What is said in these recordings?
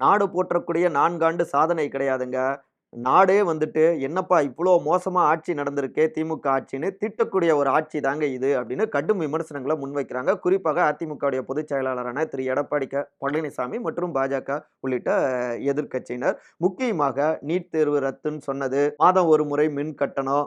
நாடு போற்றக்கூடிய நான்காண்டு சாதனை கிடையாதுங்க. நாடே வந்துட்டு என்னப்பா இவ்வளோ மோசமாக ஆட்சி நடந்திருக்கே திமுக ஆட்சின்னு திட்டக்கூடிய ஒரு ஆட்சி தாங்க இது அப்படின்னு கடும் விமர்சனங்களை முன்வைக்கிறாங்க. குறிப்பாக அதிமுகவுடைய பொதுச் செயலாளரான திரு எடப்பாடி க. பழனிசாமி மற்றும் பாஜக உள்ளிட்ட எதிர்க்கட்சியினர். முக்கியமாக நீட் தேர்வு ரத்துன்னு சொன்னது, மாதம் ஒரு முறை மின் கட்டணம்,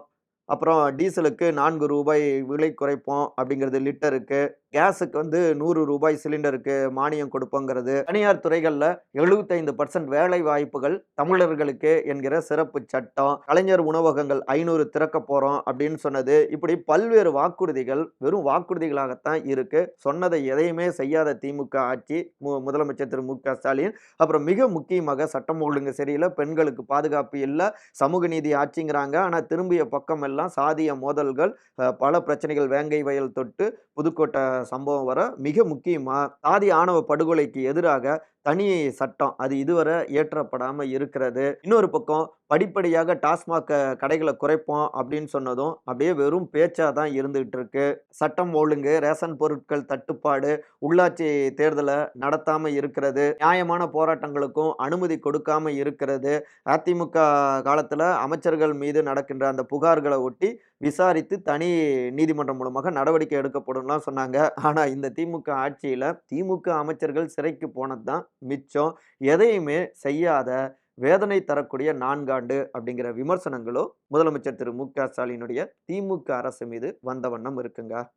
அப்புறம் டீசலுக்கு நான்கு ரூபாய் விலை குறைப்போம் அப்படிங்கிறது லிட்டருக்கு. கேஸுக்கு வந்து நூறு ரூபாய் சிலிண்டருக்கு மானியம் கொடுப்போங்கிறது. தனியார் துறைகளில் எழுபத்தைந்து பர்சன்ட் வேலை வாய்ப்புகள் தமிழர்களுக்கு என்கிற சிறப்பு சட்டம். கலைஞர் உணவகங்கள் ஐநூறு திறக்க போகிறோம் அப்படின்னு சொன்னது. இப்படி பல்வேறு வாக்குறுதிகள் வெறும் வாக்குறுதிகளாகத்தான் இருக்கு. சொன்னதை எதையுமே செய்யாத திமுக ஆட்சி. மு முதலமைச்சர் திரு மு. க. ஸ்டாலின். அப்புறம் மிக முக்கியமாக சட்டம் ஒழுங்கு சரியில்லை பெண்களுக்கு பாதுகாப்பு இல்லை சமூக நீதி ஆட்சிங்கிறாங்க. ஆனால் திரும்பிய பக்கம் எல்லாம் சாதிய மோதல்கள், பல பிரச்சனைகள் வேங்கை வயல் தொட்டு புதுக்கோட்டை சம்பவம் வர மிக முக்கியமாக சாதி ஆணவ படுகொலைக்கு எதிராக தனி சட்டம். அது இதுவரை ஏற்றப்படாமல் இருக்கிறது. இன்னொரு பக்கம் படிப்படியாக டாஸ்மாக் கடைகளை குறைப்போம் அப்படின்னு சொன்னதும், அப்படியே வெறும் பேச்சா தான் இருந்துகிட்டு இருக்கு. சட்டம் ஒழுங்கு, ரேஷன் பொருட்கள் தட்டுப்பாடு, உள்ளாட்சி தேர்தலை நடத்தாமல் இருக்கிறது, நியாயமான போராட்டங்களுக்கும் அனுமதி கொடுக்காம இருக்கிறது. அதிமுக காலத்தில் அமைச்சர்கள் மீது நடக்கின்ற அந்த புகார்களை ஒட்டி விசாரித்து தனி நீதிமன்றம் மூலமாக நடவடிக்கை எடுக்கப்படும்லாம் சொன்னாங்க. ஆனால் இந்த திமுக ஆட்சியில் திமுக அமைச்சர்கள் சிறைக்கு போனது தான் மிச்சம். எதையுமே செய்யாத வேதனை தரக்கூடிய நான்காண்டு அப்படிங்கிற விமர்சனங்களும் முதலமைச்சர் திரு மு. க. ஸ்டாலினுடைய திமுக அரசு மீது வந்த வண்ணம் இருக்குங்க.